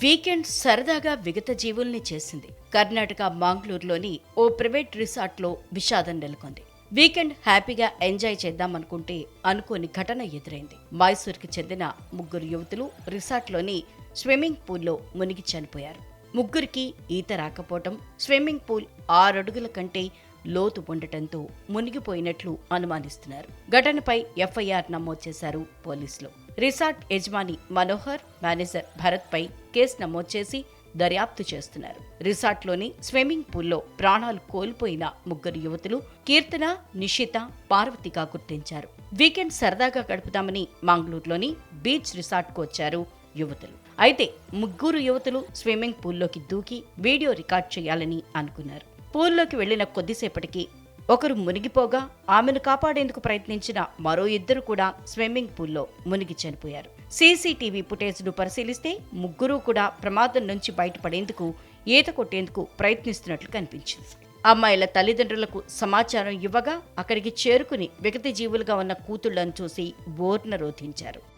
Weekend సరదాగా విగత జీవుల్ని చేసింది. కర్ణాటక మాంగ్లూరులోని ఓ ప్రైవేట్ రిసార్ట్లో విషాదం నెలకొంది. వీకెండ్ హ్యాపీగా ఎంజాయ్ చేద్దామనుకుంటే అనుకోని ఘటన ఎదురైంది. మైసూర్కి చెందిన ముగ్గురు యువతులు రిసార్ట్లోని స్విమ్మింగ్ పూల్లో మునిగి చనిపోయారు. ముగ్గురికి ఈత రాకపోవటం స్విమ్మింగ్ పూల్ ఆరడుగుల కంటే లోతు ఉండటంతో మునిగిపోయినట్లు అనుమానిస్తున్నారు. ఘటనపై ఎఫ్ఐఆర్ నమోదు చేశారు పోలీసులు. రిసార్ట్ యజమాని మనోహర్ మేనేజర్ భరత్ పై కేసు నమోదు చేసి దర్యాప్తు చేస్తున్నారు. రిసార్ట్లోని స్విమ్మింగ్ పూల్లో ప్రాణాలు కోల్పోయిన ముగ్గురు యువతులు కీర్తన నిషిత పార్వతిగా గుర్తించారు. వీకెండ్ సరదాగా గడుపుదామని మంగళూరులోని బీచ్ రిసార్ట్కు వచ్చారు యువతులు. అయితే ముగ్గురు యువతులు స్విమ్మింగ్ పూల్లోకి దూకి వీడియో రికార్డ్ చేయాలని అనుకున్నారు. పూల్లోకి వెళ్ళిన కొద్దిసేపటికి ఒకరు మునిగిపోగా ఆమెను కాపాడేందుకు ప్రయత్నించిన మరో ఇద్దరు కూడా స్విమ్మింగ్ పూల్లో మునిగి చనిపోయారు. సీసీటీవీ ఫుటేజ్ను పరిశీలిస్తే ముగ్గురూ కూడా ప్రమాదం నుంచి బయటపడేందుకు ఈత కొట్టేందుకు ప్రయత్నిస్తున్నట్లు కనిపించింది. అమ్మాయిల తల్లిదండ్రులకు సమాచారం ఇవ్వగా అక్కడికి చేరుకుని విగత జీవులుగా ఉన్న కూతుళ్ళను చూసి బోర్న రోధించారు.